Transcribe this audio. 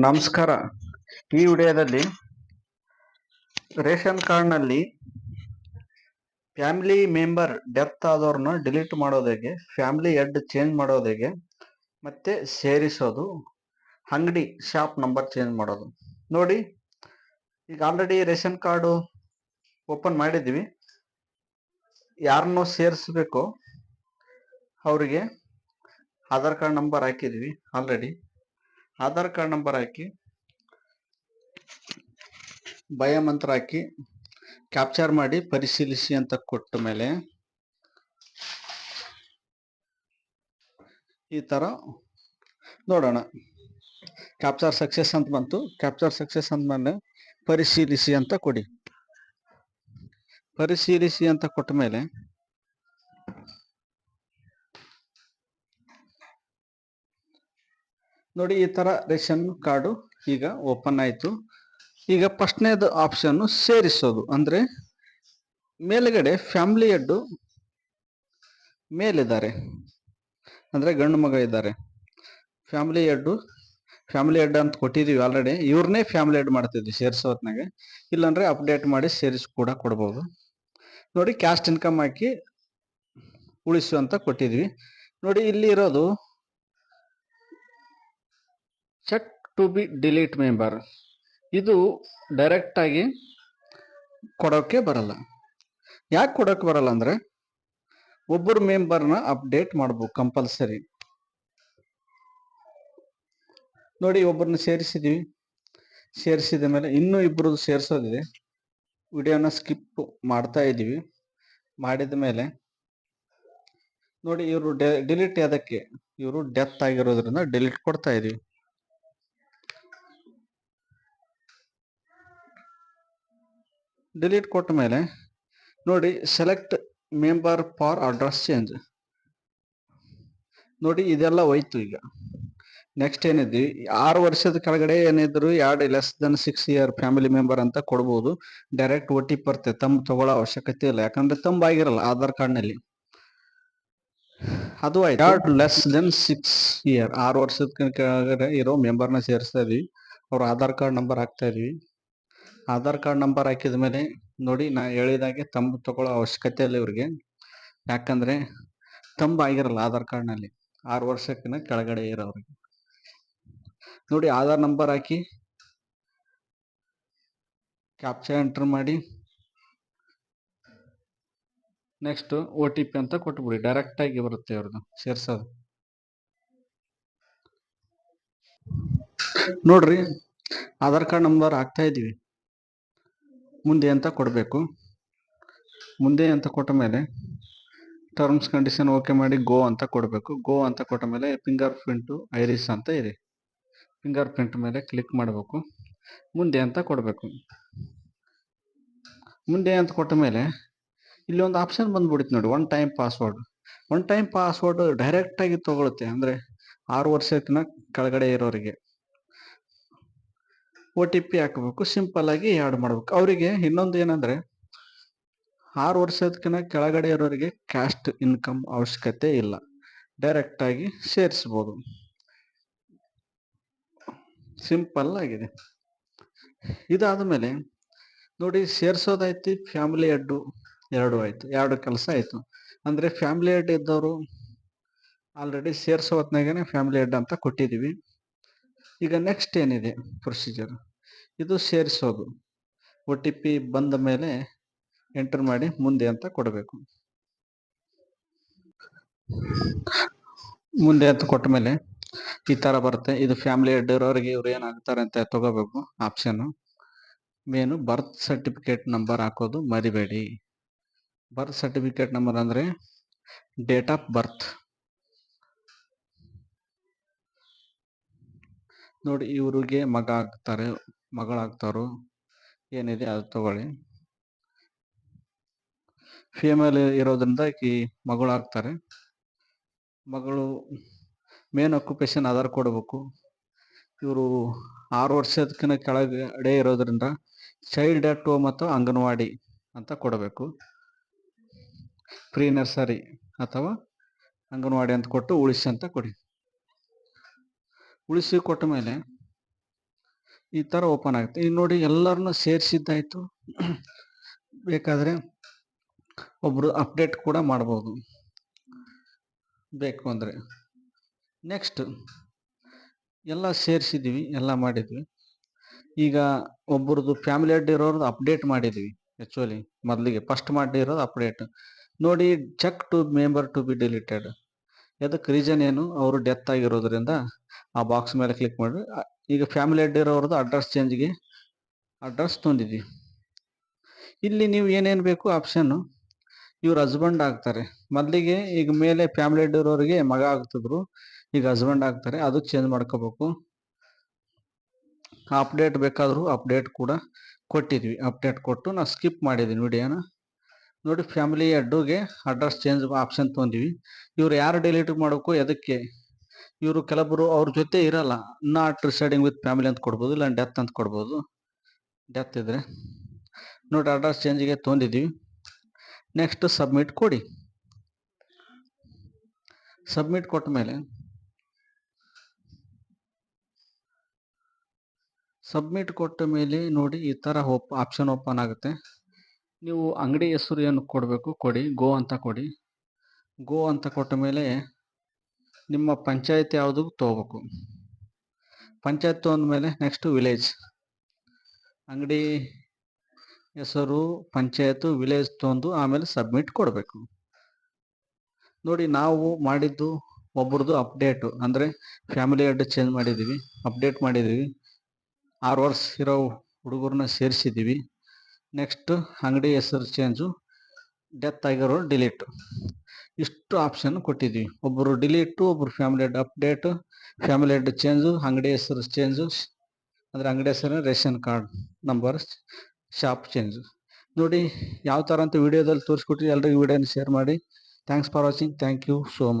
ನಮಸ್ಕಾರ. ಈ ವಿಡಿಯೋದಲ್ಲಿ ರೇಷನ್ ಕಾರ್ಡ್ನಲ್ಲಿ ಫ್ಯಾಮಿಲಿ ಮೆಂಬರ್ ಡೆತ್ ಆದವ್ರನ್ನ ಡಿಲೀಟ್ ಮಾಡೋದು ಹೇಗೆ, ಫ್ಯಾಮಿಲಿ ಹೆಡ್ ಚೇಂಜ್ ಮಾಡೋದು ಹೇಗೆ, ಮತ್ತೆ ಸೇರಿಸೋದು, ಅಂಗಡಿ ಶಾಪ್ ನಂಬರ್ ಚೇಂಜ್ ಮಾಡೋದು. ನೋಡಿ, ಈಗ ಆಲ್ರೆಡಿ ರೇಷನ್ ಕಾರ್ಡು ಓಪನ್ ಮಾಡಿದ್ವಿ ಯಾರನ್ನೋ ಸೇರಿಸ್ಬೇಕು, ಅವರಿಗೆ ಆಧಾರ್ ಕಾರ್ಡ್ ನಂಬರ್ ಹಾಕಿದ್ವಿ ಆಲ್ರೆಡಿ. ಆಧಾರ್ ಕಾರ್ಡ್ ನಂಬರ್ ಹಾಕಿ ಭಯ ಮಂತ್ರ ಹಾಕಿ, ಕ್ಯಾಪ್ಚರ್ ಮಾಡಿ ಪರಿಶೀಲಿಸಿ ಅಂತ ಕೊಟ್ಟ ಮೇಲೆ ಈ ತರ ನೋಡೋಣ. ಕ್ಯಾಪ್ಚರ್ ಸಕ್ಸೆಸ್ ಅಂತ ಬಂತು. ಕ್ಯಾಪ್ಚರ್ ಸಕ್ಸೆಸ್ ಮೇಲೆ ಪರಿಶೀಲಿಸಿ ಅಂತ ಕೊಡಿ. ಪರಿಶೀಲಿಸಿ ಅಂತ ಕೊಟ್ಟ ಮೇಲೆ ನೋಡಿ ಈ ತರ ರೇಷನ್ ಕಾರ್ಡು ಈಗ ಓಪನ್ ಆಯಿತು. ಈಗ ಫಸ್ಟ್ನೇದು ಆಪ್ಷನ್ ಸೇರಿಸೋದು. ಅಂದ್ರೆ ಮೇಲ್ಗಡೆ ಫ್ಯಾಮಿಲಿ ಎಡ್ಡು ಮೇಲಿದ್ದಾರೆ. ಅಂದ್ರೆ ಗಂಡು ಮಗ ಇದ್ದಾರೆ. ಫ್ಯಾಮಿಲಿ ಎಡ್ಡು, ಫ್ಯಾಮಿಲಿ ಹೆಡ್ ಅಂತ ಕೊಟ್ಟಿದೀವಿ ಆಲ್ರೆಡಿ. ಇವ್ರನ್ನೇ ಫ್ಯಾಮಿಲಿ ಎಡ್ ಮಾಡ್ತಿದ್ವಿ ಸೇರಿಸೋ ಹೊತ್ನಾಗ. ಇಲ್ಲಾಂದ್ರೆ ಅಪ್ಡೇಟ್ ಮಾಡಿ ಸೇರಿಸಿ ಕೂಡ ಕೊಡ್ಬೋದು. ನೋಡಿ ಕ್ಯಾಸ್ಟ್ ಇನ್ಕಮ್ ಹಾಕಿ ಉಳಿಸು ಅಂತ ಕೊಟ್ಟಿದ್ವಿ. ನೋಡಿ ಇಲ್ಲಿ ಇರೋದು check to be delete member ಇದು ಡೈರೆಕ್ಟಾಗಿ ಕೊಡೋಕ್ಕೆ ಕೊಡೋಕೆ ಬರಲ್ಲ. ಯಾಕೆ ಕೊಡೋಕೆ ಬರಲ್ಲ ಅಂದರೆ ಒಬ್ಬರು ಮೆಂಬರ್ನ ಅಪ್ಡೇಟ್ ಮಾಡ್ಬೋದು ಕಂಪಲ್ಸರಿ ನೋಡಿ ಒಬ್ಬರನ್ನ ಸೇರಿಸಿದೀವಿ. ಸೇರಿಸಿದ ಮೇಲೆ ಇನ್ನೂ ಇಬ್ಬರದ್ದು ಸೇರಿಸೋದಿದೆ. ವಿಡಿಯೋನ ಸ್ಕಿಪ್ ಮಾಡ್ತಾ ಇದ್ದೀವಿ. ಮಾಡಿದ ಮೇಲೆ ನೋಡಿ ಇವರು ಡಿಲೀಟ್ ಅದಕ್ಕೆ ಇವರು ಡೆತ್ ಆಗಿರೋದ್ರಿಂದ ಡಿಲೀಟ್ ಕೊಡ್ತಾ ಇದೀವಿ. ಡಿಲೀಟ್ ಕೊಟ್ಟ ಮೇಲೆ ನೋಡಿ select member for address change ನೋಡಿ ಇದೆಲ್ಲ ಹೋಯ್ತು ಈಗ. ನೆಕ್ಸ್ಟ್ ಏನಿದ್ವಿ ಆರು ವರ್ಷದ ಕೆಳಗಡೆ ಏನಿದ್ರು ಎರಡು less than six year family member ಅಂತ ಕೊಡ್ಬೋದು. ಡೈರೆಕ್ಟ್ ಒ ಟಿ ಪಿ ತಮ್ಮ ತಗೊಳ್ಳೋ ಅವಶ್ಯಕತೆ ಇಲ್ಲ. ಯಾಕಂದ್ರೆ ತಂಬ ಆಗಿರಲ್ಲ ಆಧಾರ್ ಕಾರ್ಡ್ನಲ್ಲಿ ಅದು ಆಯ್ತು. ಎರಡು ಲೆಸ್ ದೆನ್ ಸಿಕ್ಸ್ ಇಯರ್ ಆರು ವರ್ಷದ ಕೆಳಗಡೆ ಇರೋ ಮೆಂಬರ್ನ ಸೇರಿಸ್ತಾ ಇದ್ವಿ. ಅವ್ರ ಆಧಾರ್ ಕಾರ್ಡ್ ನಂಬರ್ ಹಾಕ್ತಾ ಇದೀವಿ. ಆಧಾರ್ ಕಾರ್ಡ್ ನಂಬರ್ ಹಾಕಿದ ಮೇಲೆ ನೋಡಿ, ನಾ ಹೇಳಿದಾಗೆ ತಂಬು ತಗೊಳ್ಳೋ ಅವಶ್ಯಕತೆ ಇಲ್ಲ ಇವ್ರಿಗೆ. ಯಾಕಂದ್ರೆ ತಂಬ ಆಗಿರಲ್ಲ ಆಧಾರ್ ಕಾರ್ಡ್ನಲ್ಲಿ ಆರು ವರ್ಷಕ್ಕಿಂತ ಕೆಳಗಡೆ ಇರೋರಿಗೆ ನೋಡಿ, ಆಧಾರ್ ನಂಬರ್ ಹಾಕಿ ಕ್ಯಾಪ್ಚಾ ಎಂಟರ್ ಮಾಡಿ. ನೆಕ್ಸ್ಟ್ ಒ ಟಿ ಪಿ ಅಂತ ಕೊಟ್ಬಿಡಿ ಡೈರೆಕ್ಟ್ ಆಗಿ ಬರುತ್ತೆ ಇವ್ರದ್ದು, ಸೇರ್ಸೋದು. ನೋಡ್ರಿ, ಆಧಾರ್ ಕಾರ್ಡ್ ನಂಬರ್ ಹಾಕ್ತಾ ಇದೀವಿ. ಮುಂದೆ ಅಂತ ಕೊಡಬೇಕು. ಮುಂದೆ ಅಂತ ಕೊಟ್ಟ ಮೇಲೆ ಟರ್ಮ್ಸ್ ಕಂಡೀಷನ್ ಓಕೆ ಮಾಡಿ ಗೋ ಅಂತ ಕೊಡಬೇಕು. ಗೋ ಅಂತ ಕೊಟ್ಟ ಮೇಲೆ ಫಿಂಗರ್ ಪ್ರಿಂಟು ಐರಿಸ್ ಅಂತ ಇದೆ ಫಿಂಗರ್ ಪ್ರಿಂಟ್ ಮೇಲೆ ಕ್ಲಿಕ್ ಮಾಡಬೇಕು. ಮುಂದೆ ಅಂತ ಕೊಡಬೇಕು. ಮುಂದೆ ಅಂತ ಕೊಟ್ಟ ಮೇಲೆ ಇಲ್ಲಿ ಒಂದು ಆಪ್ಷನ್ ಬಂದ್ಬಿಡುತ್ತೆ ನೋಡಿ one time password one time password direct ಆಗಿ ತಗೊಳುತ್ತೆ. ಅಂದ್ರೆ ಆರು ವರ್ಷಕ್ಕಿಂತ ಕೆಳಗಡೆ ಇರೋರಿಗೆ. ಒ ಟಿ ಪಿ ಹಾಕಬೇಕು ಸಿಂಪಲ್ ಆಗಿ ಆ್ಯಡ್ ಮಾಡ್ಬೇಕು. ಅವರಿಗೆ ಇನ್ನೊಂದು ಏನಂದ್ರೆ, ಆರು ವರ್ಷದಕ್ಕಿಂತ ಕೆಳಗಡೆ ಇರೋರಿಗೆ ಕ್ಯಾಸ್ಟ್ ಇನ್ಕಮ್ ಅವಶ್ಯಕತೆ ಇಲ್ಲ. ಡೈರೆಕ್ಟ್ ಆಗಿ ಸೇರಿಸ್ಬೋದು. ಸಿಂಪಲ್ ಆಗಿದೆ. ಇದಾದ ಮೇಲೆ ನೋಡಿ ಸೇರಿಸೋದಾಯ್ತು ಫ್ಯಾಮಿಲಿ ಎಡ್ಡು ಎರಡು ಆಯ್ತು, ಎರಡು ಕೆಲಸ ಆಯ್ತು. ಅಂದ್ರೆ ಫ್ಯಾಮಿಲಿ ಎಡ್ ಇದ್ದವರು ಆಲ್ರೆಡಿ ಸೇರ್ಸೋ ಹೊತ್ನಾಗೇನೆ ಫ್ಯಾಮಿಲಿ ಎಡ್ ಅಂತ ಕೊಟ್ಟಿದ್ದೀವಿ ಈಗ ನೆಕ್ಸ್ಟ್ ಏನಿದೆ ಪ್ರೊಸೀಜರ್ ಇದು ಸೇರಿಸೋದು. ಒ ಟಿ ಪಿ ಬಂದ ಮೇಲೆ ಎಂಟರ್ ಮಾಡಿ ಮುಂದೆ ಅಂತ ಕೊಡಬೇಕು. ಮುಂದೆ ಅಂತ ಕೊಟ್ಟ ಮೇಲೆ ಈ ತರ ಬರುತ್ತೆ. ಇದು ಫ್ಯಾಮಿಲಿ ಹೆಡ್ ಇರೋರಿಗೆ ಇವ್ರು ಏನಾಗ್ತಾರೆ ಅಂತ ತಗೋಬೇಕು option menu birth certificate number ಹಾಕೋದು ಮರಿಬೇಡಿ. ಬರ್ತ್ ಸರ್ಟಿಫಿಕೇಟ್ ನಂಬರ್ ಅಂದ್ರೆ ಡೇಟ್ ಆಫ್ ಬರ್ತ್ ನೋಡಿ ಇವ್ರಿಗೆ ಮಗ ಆಗ್ತಾರೆ ಮಗಳಾಗ್ತಾರೋ ಏನಿದೆ ಅದು ತಗೊಳ್ಳಿ. ಫೀಮೇಲ್ ಇರೋದ್ರಿಂದ ಈ ಮಗಳಾಗ್ತಾರೆ. ಮಗಳು ಮೇನ್ ಆಕ್ಯುಪೇಷನ್ ಆಧಾರ್ ಕೊಡಬೇಕು ಇವರು ಆರು ವರ್ಷದಕ್ಕಿಂತ ಕೆಳಗಡೆ ಇರೋದ್ರಿಂದ ಚೈಲ್ಡ್ ಅಟ್ ಹೋಮ್ ಅಥವಾ ಅಂಗನವಾಡಿ ಅಂತ ಕೊಡಬೇಕು. ಪ್ರೀ ನರ್ಸರಿ ಅಥವಾ ಅಂಗನವಾಡಿ ಅಂತ ಕೊಟ್ಟು ಉಳಿಸಿ ಅಂತ ಕೊಡಿ. ಉಳಿಸಿ ಕೊಟ್ಟ ಮೇಲೆ ಈ ಥರ ಓಪನ್ ಆಗುತ್ತೆ. ಈಗ ನೋಡಿ ಎಲ್ಲರನ್ನೂ ಸೇರಿಸಿದ್ದಾಯಿತು. ಬೇಕಾದರೆ ಒಬ್ಬರು ಅಪ್ಡೇಟ್ ಕೂಡ ಮಾಡ್ಬೋದು. ಬೇಕು ಅಂದರೆ. ನೆಕ್ಸ್ಟ್ ಎಲ್ಲ ಸೇರಿಸಿದ್ದೀವಿ ಎಲ್ಲ ಮಾಡಿದ್ವಿ. ಈಗ ಒಬ್ಬರದು ಫ್ಯಾಮಿಲಿ ಅಡ್ ಇರೋರ್ದು ಅಪ್ಡೇಟ್ ಮಾಡಿದ್ವಿ ಆ್ಯಕ್ಚುಲಿ ಮೊದಲಿಗೆ ಫಸ್ಟ್ ಮಾಡಿರೋದು ಅಪ್ಡೇಟ್ ನೋಡಿ check to member to be deleted ಅದಕ್ಕೆ ರೀಸನ್ ಏನು? ಅವರು ಡೆತ್ ಆಗಿರೋದ್ರಿಂದ ಆ ಬಾಕ್ಸ್ ಮೇಲೆ ಕ್ಲಿಕ್ ಮಾಡಿರಿ. ಈಗ ಫ್ಯಾಮಿಲಿ ಅಡ್ ಇರೋರದ್ದು ಅಡ್ರೆಸ್ ಚೇಂಜ್ಗೆ ಅಡ್ರೆಸ್ ತಂದಿದ್ವಿ. ಇಲ್ಲಿ ನೀವು ಏನೇನು ಬೇಕು ಆಪ್ಷನ್ನು ಇವ್ರ ಹಸ್ಬೆಂಡ್ ಆಗ್ತಾರೆ. ಮೊದಲಿಗೆ ಈಗ ಮೇಲೆ ಫ್ಯಾಮಿಲಿ ಅಡ್ಡಿರೋರಿಗೆ ಇರೋರಿಗೆ ಮಗ ಆಗ್ತಿದ್ರು, ಈಗ ಹಸ್ಬೆಂಡ್ ಆಗ್ತಾರೆ, ಅದು ಚೇಂಜ್ ಮಾಡ್ಕೋಬೇಕು. ಅಪ್ಡೇಟ್ ಬೇಕಾದರೂ ಅಪ್ಡೇಟ್ ಕೂಡ ಕೊಟ್ಟಿದ್ವಿ. ಅಪ್ಡೇಟ್ ಕೊಟ್ಟು ನಾವು ಸ್ಕಿಪ್ ಮಾಡಿದ್ದೀನಿ ವಿಡಿಯೋನ. ನೋಡಿ ಫ್ಯಾಮಿಲಿ ಅಡ್ಡುಗೆ ಅಡ್ರೆಸ್ ಚೇಂಜ್ ಆಪ್ಷನ್ ತೊಗೊಂಡಿವಿ ಇವ್ರು ಯಾರು ಡಿಲೀಟ್ ಮಾಡಬೇಕು, ಎದಕ್ಕೆ? ಇವರು ಕೆಲವರು ಅವ್ರ ಜೊತೆ ಇರಲ್ಲ. ನಾಟ್ ರಿಸೈಡಿಂಗ್ ವಿತ್ ಫ್ಯಾಮಿಲಿ ಅಂತ ಕೊಡ್ಬೋದು ಇಲ್ಲ ಡೆತ್ ಅಂತ ಕೊಡ್ಬೋದು. ಡೆತ್ ಇದ್ರೆ. ನೋಡಿ ಅಡ್ರೆಸ್ ಚೇಂಜಿಗೆ ತೊಂದಿದ್ದೀವಿ ನೆಕ್ಸ್ಟ್ ಸಬ್ಮಿಟ್ ಕೊಡಿ. ಸಬ್ಮಿಟ್ ಕೊಟ್ಟ ಮೇಲೆ. ಸಬ್ಮಿಟ್ ಕೊಟ್ಟ ಮೇಲೆ ನೋಡಿ ಈ ಥರ ಓಪ್ ಆಪ್ಷನ್ ಓಪನ್ ಆಗುತ್ತೆ. ನೀವು ಅಂಗಡಿ ಹೆಸರು ಏನು ಕೊಡಬೇಕು ಕೊಡಿ ಗೋ ಅಂತ ಕೊಡಿ. ಗೋ ಅಂತ ಕೊಟ್ಟ ಮೇಲೆ ನಿಮ್ಮ ಪಂಚಾಯತ್ ಯಾವುದು ತಗೋಬೇಕು? ಪಂಚಾಯತ್ ಮೇಲೆ ನೆಕ್ಸ್ಟ್ ವಿಲೇಜ್ ಅಂಗಡಿ ಹೆಸರು, ಪಂಚಾಯತ್ ವಿಲೇಜ್ ತಗೊಂಡು ಆಮೇಲೆ ಸಬ್ಮಿಟ್ ಕೊಡಬೇಕು. ನೋಡಿ ನಾವು ಮಾಡಿದ್ದು ಒಬ್ಬರದು ಅಪ್ಡೇಟು ಅಂದರೆ ಫ್ಯಾಮಿಲಿ ಹೆಡ್ ಚೇಂಜ್ ಮಾಡಿದ್ದೀವಿ ಅಪ್ಡೇಟ್ ಮಾಡಿದ್ದೀವಿ. ಆರು ವರ್ಷ ಇರೋ ಹುಡುಗರನ್ನ ಸೇರಿಸಿದ್ದೀವಿ. ನೆಕ್ಸ್ಟ್ ಅಂಗಡಿ ಹೆಸರು ಚೇಂಜು ಡೆತ್ ಆಗಿರೋ ಡಿಲೀಟು ಇಷ್ಟು ಆಪ್ಷನ್ ಕೊಟ್ಟಿದ್ವಿ ಒಬ್ಬರು ಡಿಲೀಟು ಒಬ್ಬರು family head update family head change ಅಂಗಡಿ ಹೆಸರು ಚೇಂಜು ಅಂದರೆ ಅಂಗಡಿ ಹೆಸರು, ration card number shop change ನೋಡಿ ಯಾವ ಥರ ಅಂತ ವಿಡಿಯೋದಲ್ಲಿ ತೋರಿಸ್ಕೊಟ್ರಿ ಎಲ್ರಿಗೂ ವಿಡಿಯೋನ ಶೇರ್ ಮಾಡಿ. Thanks for watching thank you so much